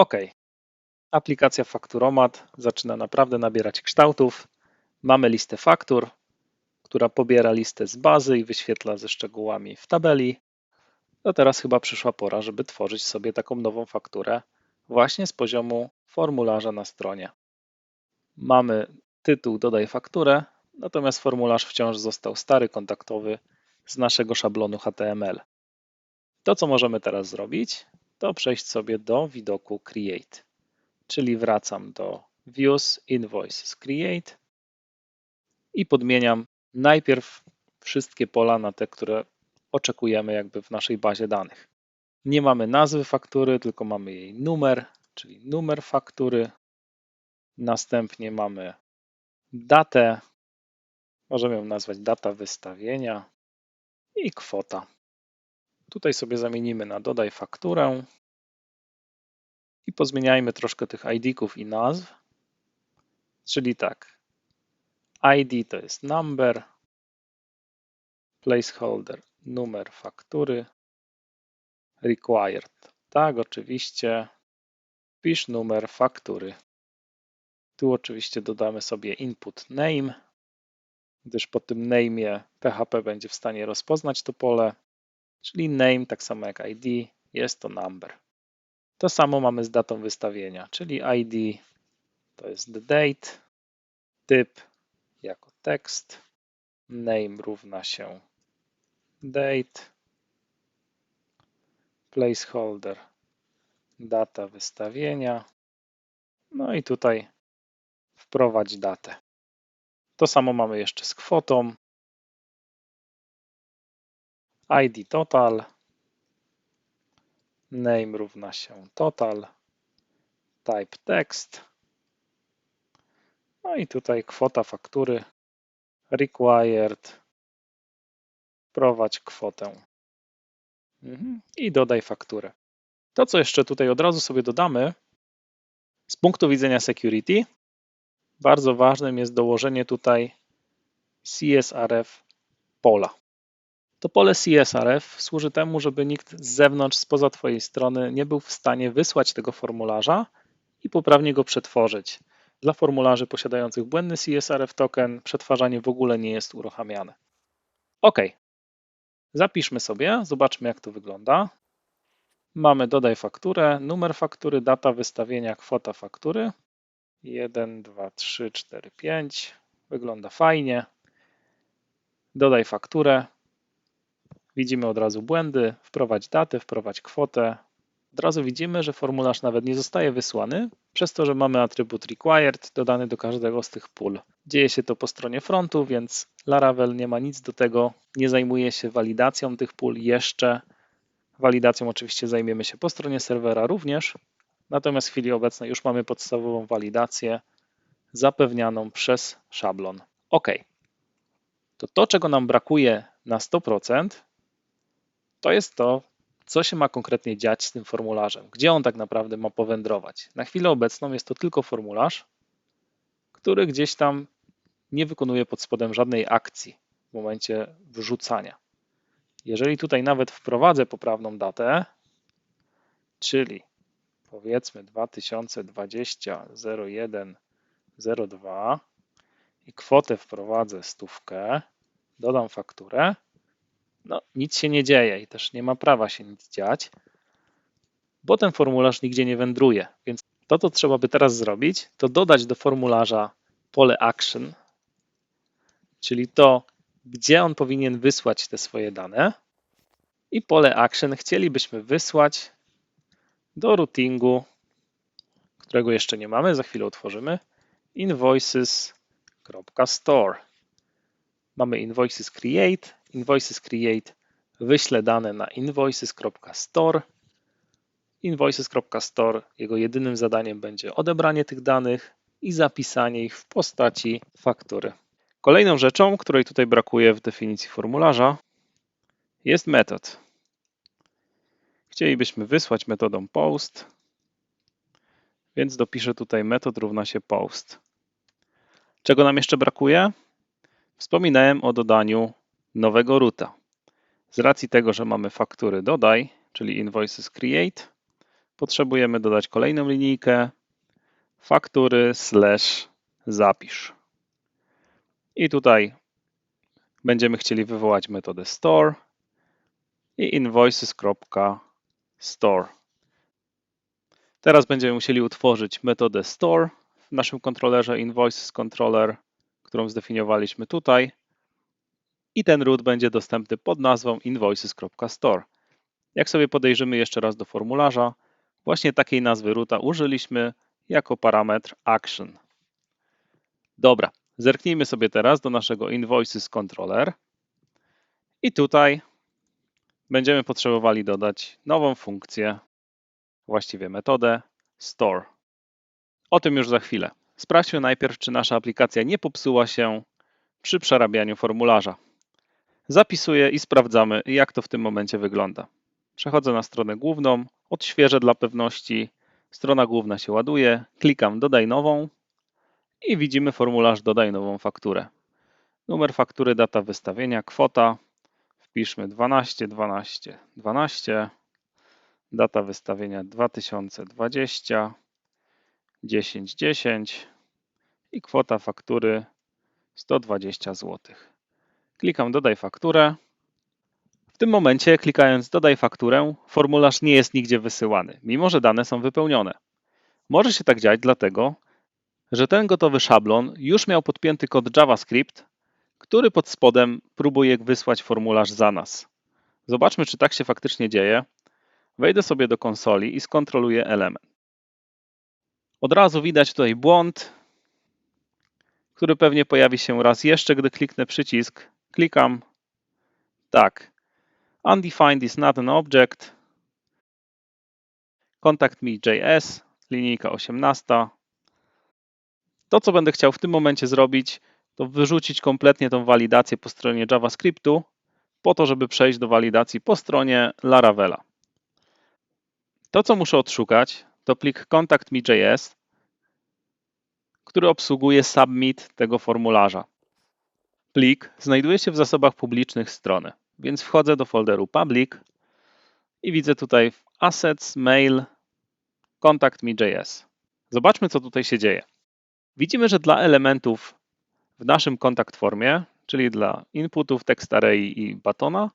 OK. Aplikacja Fakturomat zaczyna naprawdę nabierać kształtów. Mamy listę faktur, która pobiera listę z bazy i wyświetla ze szczegółami w tabeli. No teraz chyba przyszła pora, żeby tworzyć sobie taką nową fakturę właśnie z poziomu formularza na stronie. Mamy tytuł Dodaj fakturę, natomiast formularz wciąż został stary, kontaktowy z naszego szablonu HTML. To, co możemy teraz zrobić, to przejść sobie do widoku Create, czyli wracam do Views, Invoices, Create i podmieniam najpierw wszystkie pola na te, które oczekujemy jakby w naszej bazie danych. Nie mamy nazwy faktury, tylko mamy jej numer, czyli numer faktury. Następnie mamy datę, możemy ją nazwać data wystawienia i kwota. Tutaj sobie zamienimy na dodaj fakturę i pozmieniajmy troszkę tych ID-ków i nazw. Czyli tak, ID to jest number, placeholder numer faktury, required. Tak, oczywiście, pisz numer faktury. Tu oczywiście dodamy sobie input name, gdyż po tym name PHP będzie w stanie rozpoznać to pole, czyli name, tak samo jak ID, jest to number. To samo mamy z datą wystawienia, czyli ID to jest the date, typ jako tekst, name równa się date, placeholder, data wystawienia, no i tutaj wprowadź datę. To samo mamy jeszcze z kwotą. ID total, name równa się total, type text, no i tutaj kwota faktury required, wprowadź kwotę mhm. i dodaj fakturę. To, co jeszcze tutaj od razu sobie dodamy, z punktu widzenia security, bardzo ważnym jest dołożenie tutaj CSRF pola. To pole CSRF służy temu, żeby nikt z zewnątrz, spoza Twojej strony nie był w stanie wysłać tego formularza i poprawnie go przetworzyć. Dla formularzy posiadających błędny CSRF token przetwarzanie w ogóle nie jest uruchamiane. OK. Zapiszmy sobie, zobaczmy jak to wygląda. Mamy dodaj fakturę, numer faktury, data wystawienia, kwota faktury. 1, 2, 3, 4, 5. Wygląda fajnie. Dodaj fakturę. Widzimy od razu błędy. Wprowadź datę, wprowadź kwotę. Od razu widzimy, że formularz nawet nie zostaje wysłany, przez to, że mamy atrybut required dodany do każdego z tych pól. Dzieje się to po stronie frontu, więc Laravel nie ma nic do tego, nie zajmuje się walidacją tych pól jeszcze. Walidacją oczywiście zajmiemy się po stronie serwera również, natomiast w chwili obecnej już mamy podstawową walidację zapewnianą przez szablon. OK. To to, czego nam brakuje na 100%, to jest to, co się ma konkretnie dziać z tym formularzem, gdzie on tak naprawdę ma powędrować. Na chwilę obecną jest to tylko formularz, który gdzieś tam nie wykonuje pod spodem żadnej akcji w momencie wrzucania. Jeżeli tutaj nawet wprowadzę poprawną datę, czyli powiedzmy 2020 01 02 i kwotę wprowadzę stówkę, dodam fakturę, no, nic się nie dzieje i też nie ma prawa się nic dziać, bo ten formularz nigdzie nie wędruje. Więc to, co trzeba by teraz zrobić, to dodać do formularza pole action, czyli to, gdzie on powinien wysłać te swoje dane. I pole action chcielibyśmy wysłać do routingu, którego jeszcze nie mamy, za chwilę otworzymy, invoices.store. Mamy invoices create, invoices create wyśle dane na invoices.store. Invoices.store jego jedynym zadaniem będzie odebranie tych danych i zapisanie ich w postaci faktury. Kolejną rzeczą, której tutaj brakuje w definicji formularza, jest metod. Chcielibyśmy wysłać metodą post, więc dopiszę tutaj metod równa się post. Czego nam jeszcze brakuje? Wspominałem o dodaniu nowego ruta. Z racji tego, że mamy faktury dodaj, czyli invoices create, potrzebujemy dodać kolejną linijkę faktury slash zapisz. I tutaj będziemy chcieli wywołać metodę store i invoices.store. Teraz będziemy musieli utworzyć metodę store w naszym kontrolerze invoices controller, którą zdefiniowaliśmy tutaj. I ten root będzie dostępny pod nazwą invoices.store. Jak sobie podejrzymy jeszcze raz do formularza, właśnie takiej nazwy roota użyliśmy jako parametr action. Dobra, zerknijmy sobie teraz do naszego invoices controller i tutaj będziemy potrzebowali dodać nową funkcję, właściwie metodę store. O tym już za chwilę. Sprawdźmy najpierw, czy nasza aplikacja nie popsuła się przy przerabianiu formularza. Zapisuję i sprawdzamy, jak to w tym momencie wygląda. Przechodzę na stronę główną, odświeżę dla pewności. Strona główna się ładuje, klikam dodaj nową i widzimy formularz dodaj nową fakturę. Numer faktury, data wystawienia, kwota. Wpiszmy 12, 12, 12. Data wystawienia 2020, 10, 10 i kwota faktury 120 zł. Klikam dodaj fakturę. W tym momencie, klikając dodaj fakturę, formularz nie jest nigdzie wysyłany, mimo że dane są wypełnione. Może się tak dziać dlatego, że ten gotowy szablon już miał podpięty kod JavaScript, który pod spodem próbuje wysłać formularz za nas. Zobaczmy, czy tak się faktycznie dzieje. Wejdę sobie do konsoli i skontroluję element. Od razu widać tutaj błąd, który pewnie pojawi się raz jeszcze, gdy kliknę przycisk. Klikam. Tak. Undefined is not an object. Contact me.js, linijka 18. To, co będę chciał w tym momencie zrobić, to wyrzucić kompletnie tą walidację po stronie JavaScriptu, po to, żeby przejść do walidacji po stronie Laravela. To, co muszę odszukać, to plik contact.me.js, który obsługuje submit tego formularza. Plik znajduje się w zasobach publicznych strony, więc wchodzę do folderu public i widzę tutaj assets, mail, contact.me.js. Zobaczmy, co tutaj się dzieje. Widzimy, że dla elementów w naszym kontakt formie, czyli dla inputów, text array i batona,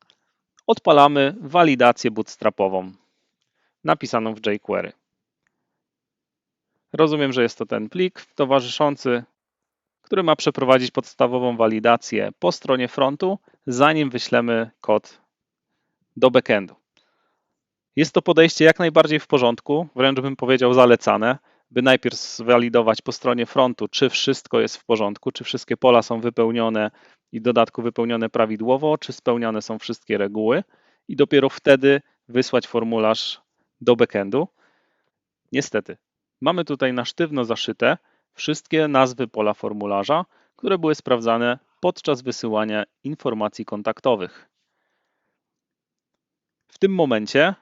odpalamy walidację bootstrapową napisaną w jQuery. Rozumiem, że jest to ten plik towarzyszący, który ma przeprowadzić podstawową walidację po stronie frontu, zanim wyślemy kod do backendu. Jest to podejście jak najbardziej w porządku, wręcz bym powiedział zalecane, by najpierw zwalidować po stronie frontu, czy wszystko jest w porządku, czy wszystkie pola są wypełnione i w dodatku wypełnione prawidłowo, czy spełnione są wszystkie reguły, i dopiero wtedy wysłać formularz do backendu. Niestety, mamy tutaj na sztywno zaszyte wszystkie nazwy pola formularza, które były sprawdzane podczas wysyłania informacji kontaktowych. W tym momencie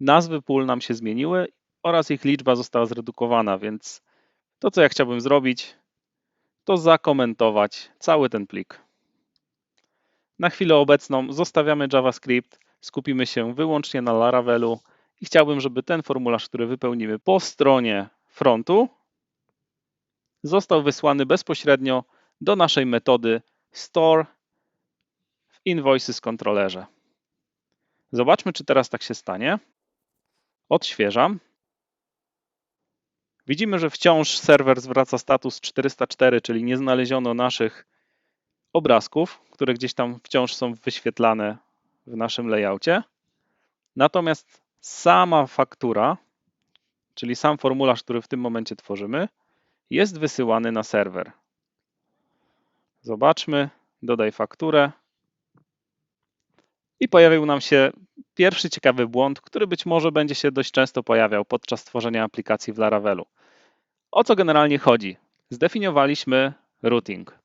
nazwy pól nam się zmieniły oraz ich liczba została zredukowana, więc to, co ja chciałbym zrobić, to zakomentować cały ten plik. Na chwilę obecną zostawiamy JavaScript, skupimy się wyłącznie na Laravelu i chciałbym, żeby ten formularz, który wypełnimy po stronie frontu, został wysłany bezpośrednio do naszej metody store w invoices controllerze. Zobaczmy, czy teraz tak się stanie. Odświeżam. Widzimy, że wciąż serwer zwraca status 404, czyli nie znaleziono naszych obrazków, które gdzieś tam wciąż są wyświetlane w naszym layoutie. Natomiast sama faktura, czyli sam formularz, który w tym momencie tworzymy, jest wysyłany na serwer. Zobaczmy, dodaj fakturę. I pojawił nam się pierwszy ciekawy błąd, który być może będzie się dość często pojawiał podczas tworzenia aplikacji w Laravelu. O co generalnie chodzi? Zdefiniowaliśmy routing.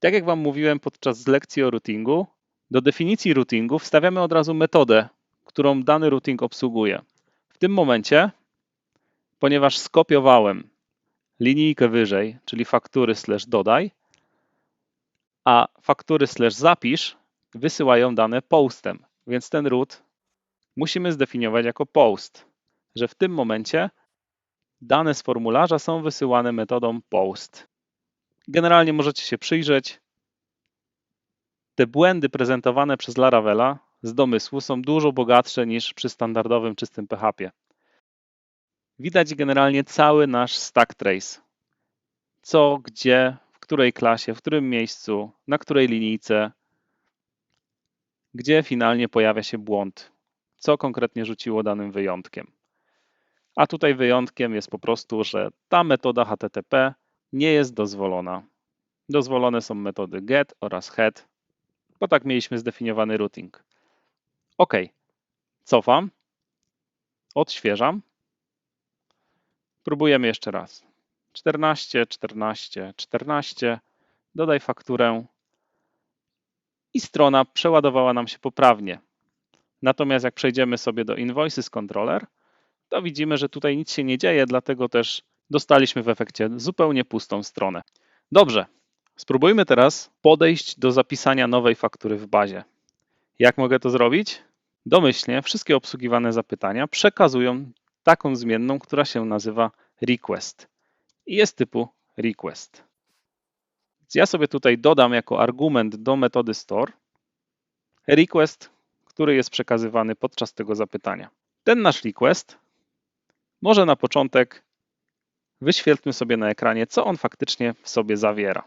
Tak jak Wam mówiłem podczas lekcji o routingu, do definicji routingu wstawiamy od razu metodę, którą dany routing obsługuje. W tym momencie, ponieważ skopiowałem linijkę wyżej, czyli faktury slash dodaj, a faktury slash zapisz wysyłają dane postem, więc ten root musimy zdefiniować jako post. że w tym momencie dane z formularza są wysyłane metodą post. Generalnie możecie się przyjrzeć. Te błędy prezentowane przez Laravela z domysłu są dużo bogatsze niż przy standardowym czystym PHP. Widać generalnie cały nasz stack trace. Co, gdzie, w której klasie, w którym miejscu, na której linijce, gdzie finalnie pojawia się błąd, co konkretnie rzuciło danym wyjątkiem. A tutaj wyjątkiem jest po prostu, że ta metoda HTTP nie jest dozwolona. Dozwolone są metody get oraz head, bo tak mieliśmy zdefiniowany routing. OK, cofam, odświeżam, próbujemy jeszcze raz. 14, 14, 14, dodaj fakturę i strona przeładowała nam się poprawnie. Natomiast jak przejdziemy sobie do Invoices Controller, to widzimy, że tutaj nic się nie dzieje, dlatego też dostaliśmy w efekcie zupełnie pustą stronę. Dobrze, spróbujmy teraz podejść do zapisania nowej faktury w bazie. Jak mogę to zrobić? Domyślnie wszystkie obsługiwane zapytania przekazują taką zmienną, która się nazywa request i jest typu request. Więc ja sobie tutaj dodam jako argument do metody store request, który jest przekazywany podczas tego zapytania. Ten nasz request może na początek wyświetlmy sobie na ekranie, co on faktycznie w sobie zawiera.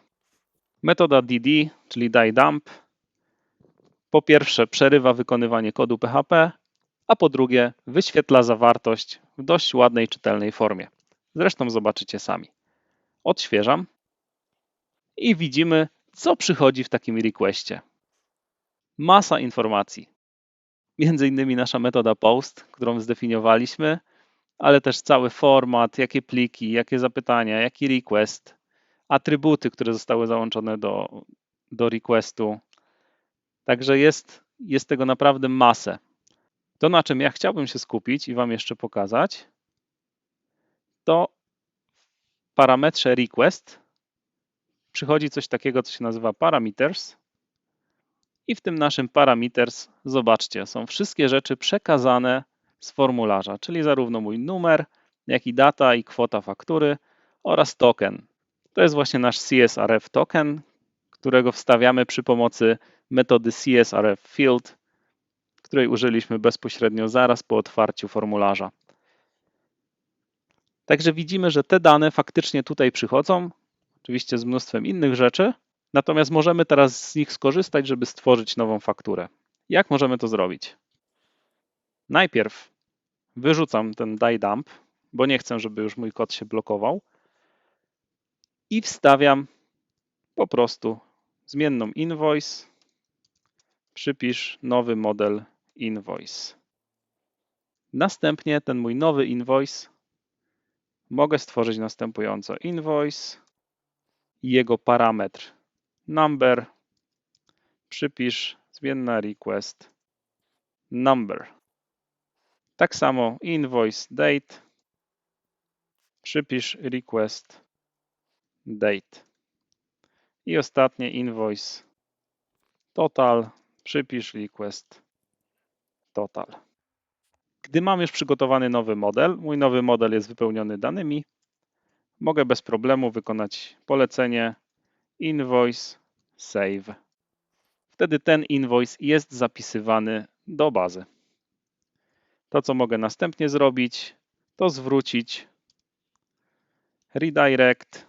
Metoda dd, czyli die-dump, po pierwsze przerywa wykonywanie kodu PHP, a po drugie wyświetla zawartość w dość ładnej, czytelnej formie. Zresztą zobaczycie sami. Odświeżam i widzimy, co przychodzi w takim requestie. Masa informacji. Między innymi nasza metoda post, którą zdefiniowaliśmy, ale też cały format, jakie pliki, jakie zapytania, jaki request, atrybuty, które zostały załączone do, do requestu. Także jest, jest tego naprawdę masę. To, na czym ja chciałbym się skupić i Wam jeszcze pokazać, to w parametrze request przychodzi coś takiego, co się nazywa parameters. I w tym naszym parameters, zobaczcie, są wszystkie rzeczy przekazane z formularza, czyli zarówno mój numer, jak i data i kwota faktury oraz token. To jest właśnie nasz CSRF token, którego wstawiamy przy pomocy metody CSRF field, której użyliśmy bezpośrednio zaraz po otwarciu formularza. Także widzimy, że te dane faktycznie tutaj przychodzą, oczywiście z mnóstwem innych rzeczy, natomiast możemy teraz z nich skorzystać, żeby stworzyć nową fakturę. Jak możemy to zrobić? Najpierw wyrzucam ten die dump, bo nie chcę, żeby już mój kod się blokował i wstawiam po prostu zmienną invoice, przypisz nowy model invoice. Następnie ten mój nowy invoice. Mogę stworzyć następująco invoice. I jego parametr. Number, przypisz zmienna request. Number. Tak samo invoice date, przypisz request date. I ostatnie invoice. Total, przypisz request total. Gdy mam już przygotowany nowy model, mój nowy model jest wypełniony danymi, mogę bez problemu wykonać polecenie invoice save. Wtedy ten invoice jest zapisywany do bazy. To, co mogę następnie zrobić, to zwrócić redirect.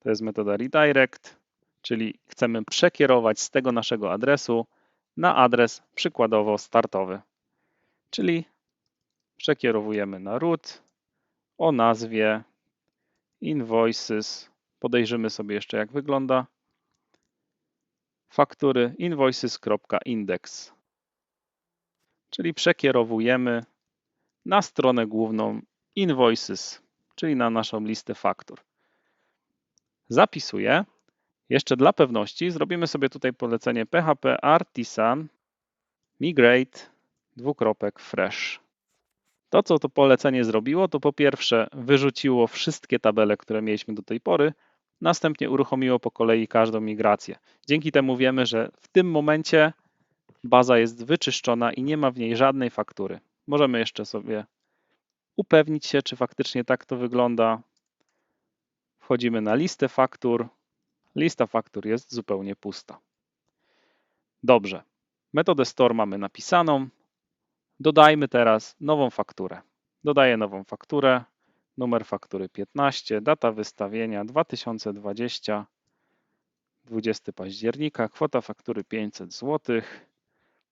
To jest metoda redirect, czyli chcemy przekierować z tego naszego adresu na adres przykładowo startowy. Czyli przekierowujemy na root o nazwie invoices. Podejrzymy sobie jeszcze, jak wygląda faktury invoices.index. Czyli przekierowujemy na stronę główną invoices, czyli na naszą listę faktur. Zapisuję. Jeszcze dla pewności zrobimy sobie tutaj polecenie php artisan migrate dwukropek fresh. To, co to polecenie zrobiło, to po pierwsze wyrzuciło wszystkie tabele, które mieliśmy do tej pory, następnie uruchomiło po kolei każdą migrację. Dzięki temu wiemy, że w tym momencie baza jest wyczyszczona i nie ma w niej żadnej faktury. Możemy jeszcze sobie upewnić się, czy faktycznie tak to wygląda. Wchodzimy na listę faktur. Lista faktur jest zupełnie pusta. Dobrze. Metodę store mamy napisaną. Dodajmy teraz nową fakturę. Dodaję nową fakturę. Numer faktury 15, data wystawienia 2020, 20 października, kwota faktury 500 zł.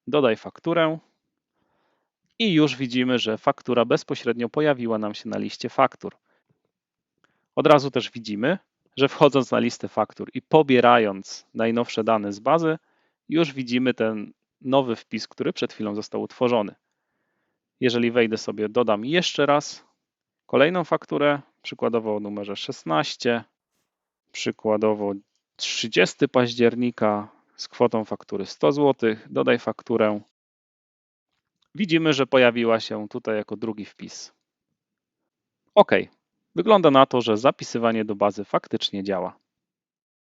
Dodaj fakturę. I już widzimy, że faktura bezpośrednio pojawiła nam się na liście faktur. Od razu też widzimy, że wchodząc na listę faktur i pobierając najnowsze dane z bazy, już widzimy ten nowy wpis, który przed chwilą został utworzony. Jeżeli wejdę sobie, dodam jeszcze raz kolejną fakturę, przykładowo o numerze 16, przykładowo 30 października z kwotą faktury 100 zł, dodaj fakturę. Widzimy, że pojawiła się tutaj jako drugi wpis. OK. Wygląda na to, że zapisywanie do bazy faktycznie działa.